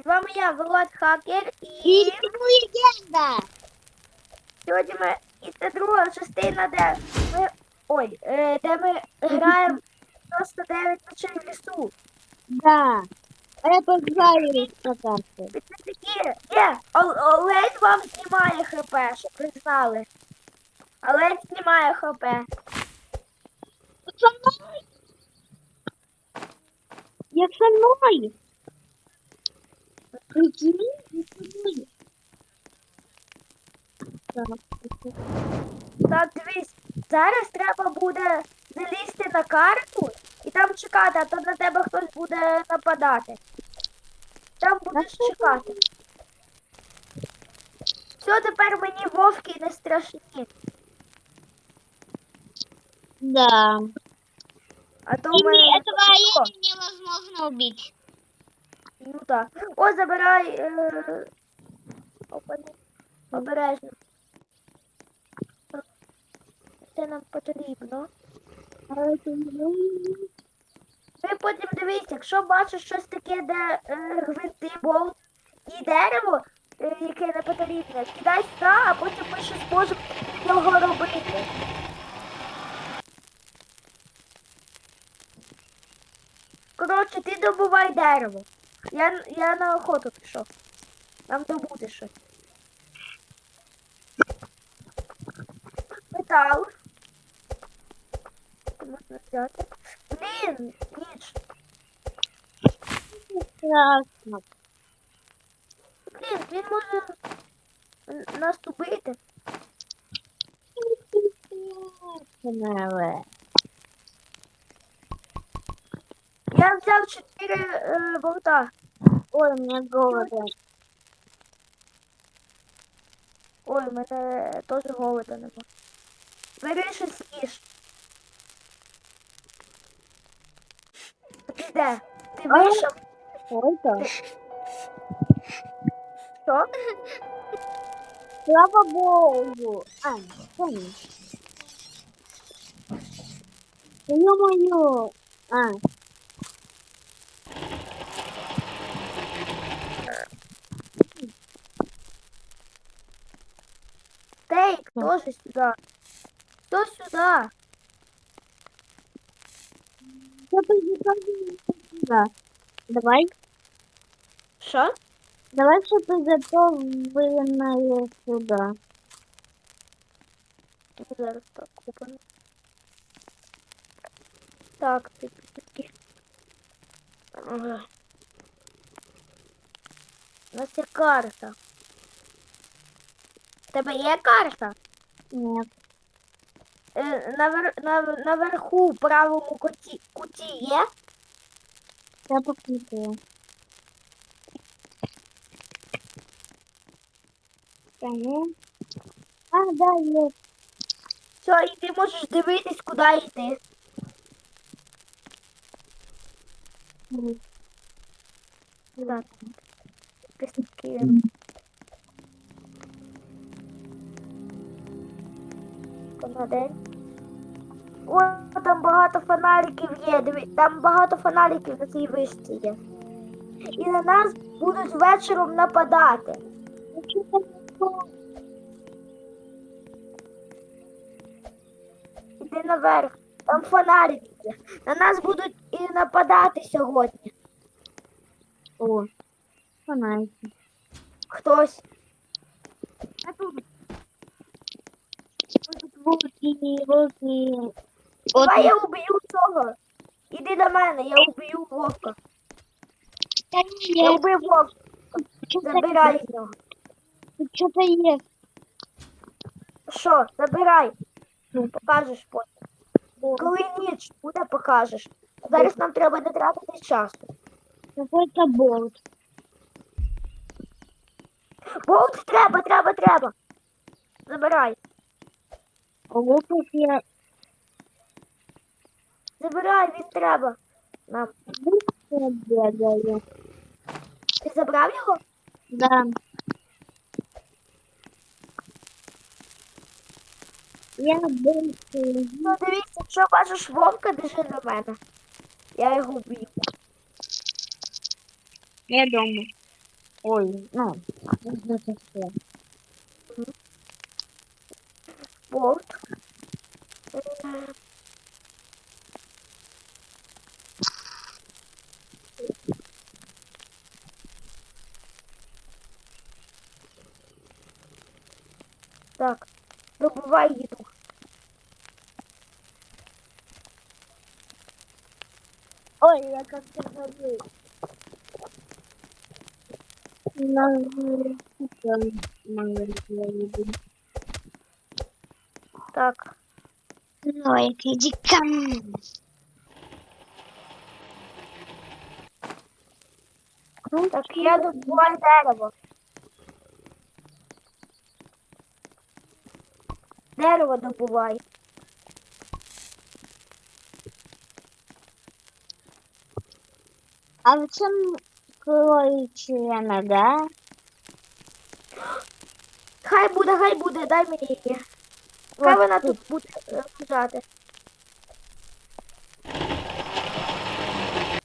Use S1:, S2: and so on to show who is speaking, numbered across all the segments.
S1: Привіт, з вами я, Влад Хакер, і
S2: легенда.
S1: сьогодні ми і це друга частина, де ми ой, е, де ми граємо 99 ночей в лісу.
S2: Да. А я познаю по карте.
S1: Підписники, є, Ол- Олень вам знімає хп, щоб ви знали. Олень знімає хп.
S2: Я со мною. Прикинь, со. Так,
S1: Так, дивись, зараз треба буде залізти на карту і там чекати, а то на тебе хтось буде нападати. Там будеш чекати. Все, тепер мені вовки не страшні.
S2: Да.
S1: А то в мене...
S2: Этого оленя невозможно убить.
S1: Ну так. О, забирай. Е... Обережно. Це нам потрібно. Ви потім дивіться, якщо бачиш щось таке, де е, гвинти, болт і дерево, е, яке не потрібне, кидай сюди, а потім ми щось можемо з нього робити. Коротше, ти добувай дерево. Я, я на охоту пішов. Нам добути щось. Метал. Можна взяти. Блін, ніч.
S2: Страшно.
S1: Блін, він може нас убити.
S2: Страшно.
S1: Я взяв чотири е, болта.
S2: Ой, мне голодно.
S1: Ой, у мене теж голода нема. Бери щось їж. Ти де? Ти вийшов?
S2: Ой, да.
S1: Що?
S2: Слава Богу. А, понял. Ё-моё. А,
S1: Тейк, теж сюди. Хто сюди?
S2: я приготовлю сюда. Давай.
S1: Що?
S2: Давай что приготовленное сюда.
S1: Зараз так купимо. Так, підписки. Ага. У нас є карта. Тебе є карта?
S2: Нет.
S1: Е, навер, нав, наверху в правому куті, куті є?
S2: Я посмотрю. Да, ну. А, да, есть.
S1: Все, і ти можеш дивитись, куди йти. Так. Підписники. На день. О, там багато фонариків є. Там багато фонариків на цій вишці є. І на нас будуть вечором нападати. Іди наверх. Там фонарики є. На нас будуть і нападати сьогодні.
S2: О, фонарики.
S1: Хтось.
S2: А тут? Тут волки, волки.
S1: Давай я уб'ю цього. Іди до мене, я уб'ю вовка. Я
S2: Нет,
S1: вбив вовка. Забирай його.
S2: Тут что-то есть.
S1: Що, забирай. Покажеш потім. Коли ніч буде, покажеш. Зараз нам треба не тратити часу.
S2: Какой-то болт.
S1: Болт треба, треба, треба. Забирай.
S2: Как я
S1: Забирай, він треба. Нам. Ти забрав його?
S2: Да. Я быстро.
S1: Ну дивіться, якщо бачиш вовка, біжи до мене. Я його вб'ю.
S2: Я дома. Ой, ну, це все.
S1: Болт. Так, добувай їду.
S2: Ой, я как-то забыл.
S1: Так,
S2: Ой, иди ко мне.
S1: так, я добуваю дерево. Дерево добувай.
S2: А в чем кроется нога?
S1: Хай буде, хай буде, дай мені її. Хай вона тут буде е, лежати.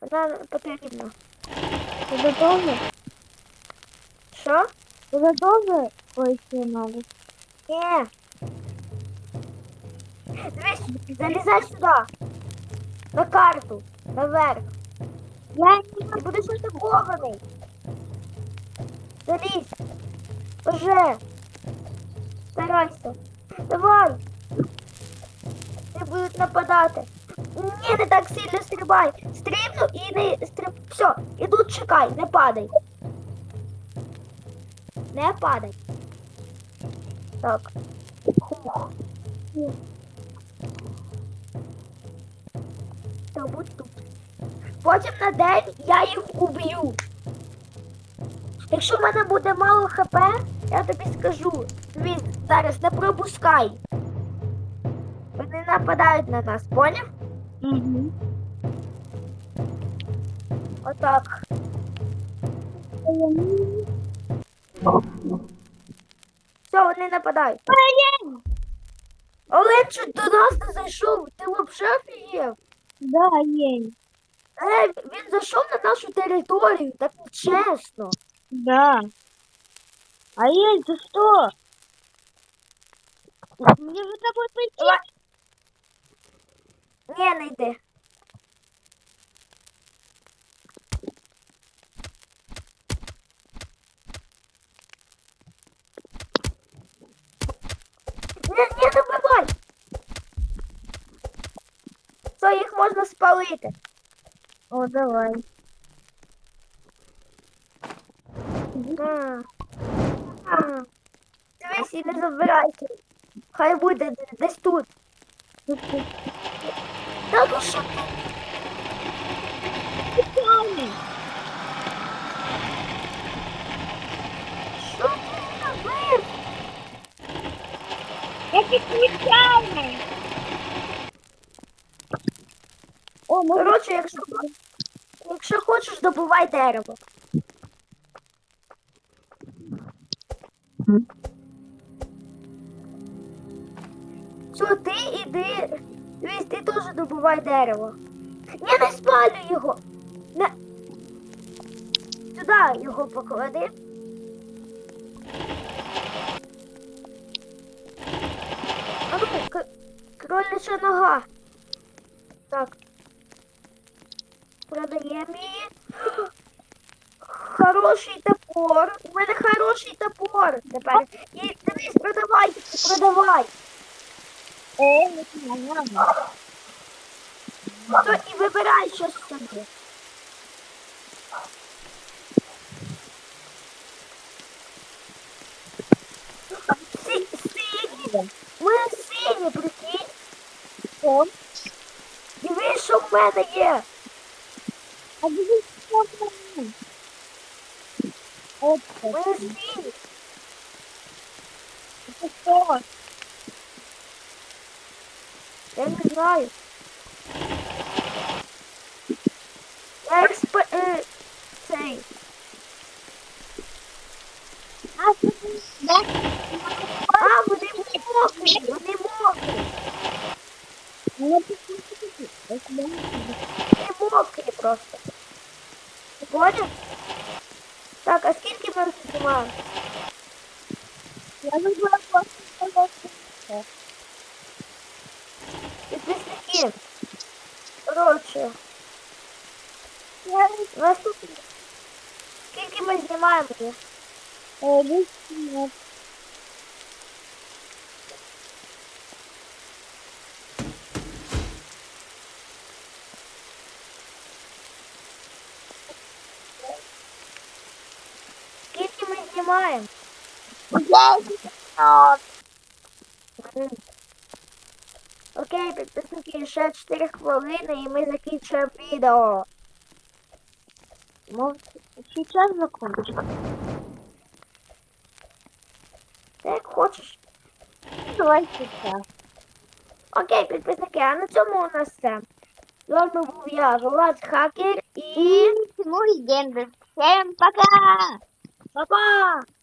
S1: Вона потрібна.
S2: Тебе тоже?
S1: Що?
S2: Тебе кое-что надо?
S1: Ні. Залізай сюди. На карту. Наверх.
S2: Я
S1: Ти будеш атакований. Залізь. Уже. Старайся. Давай. Ти будуть нападати. Ні, не так сильно стрибай. Стрибну і не стриб. Все, і чекай, не падай. Не падай. Так. Хух. Будь тут. Потім на день я їх уб'ю. Якщо в мене буде мало хп, я тобі скажу. Він зараз не пропускай. Вони нападають на нас, поняв?
S2: Угу.
S1: Отак. Все, вони нападають. Олег чуть до нас не зайшов. Ти взагалі офігів?
S2: Да, есть.
S1: Е, він зайшов на нашу територію, так чесно.
S2: Да. А есть за что? Мне за тобой пойти?
S1: Давай. Ні, не йди. Можна спалити.
S2: О, давай.
S1: А. А. Дивись і не забирайся. Хай буде десь тут. Та ну що ти? Що ти робив?
S2: О, ну
S1: Коротше, якщо, якщо хочеш, добувай дерево. Що ти іди. Дивись, ти теж добувай дерево. Ні, не спалюй його. Не... Сюди його поклади. А ну, кроляча нога. Так. Продаємо її. Хороший топор. У мене хороший топор. Тепер. І дивись, продавай, продавай.
S2: О, нормально.
S1: То і вибирай щось собі. Сині. Ми сині, прикинь. Дивись, що в мене є.
S2: а где что там? Вот
S1: Ми
S2: это.
S1: сині.
S2: Это что?
S1: Я не знаю. Я експ... Е, цей.
S2: А, да?
S1: А, вони мокрі, вони мокрі.
S2: Ну, посмотрите. Это да.
S1: Вони мокрі просто. Ти поняв? Так, Так, а скільки ми знімаємо?
S2: Я забула просто.
S1: Підписники. Коротше,
S2: Я
S1: наступне. Скільки ми знімаємо? вже?
S2: е, десь, Е,
S1: Окей, підписники, ще 4 хвилини і ми закінчуємо відео.
S2: Может, сейчас закончим.
S1: Ти як хочеш.
S2: Давай сейчас.
S1: Окей, підписники, а на цьому у нас все. З вами був я, Влад Хакер і
S2: И Тимур Легенды. Всем пока!
S1: 爸爸。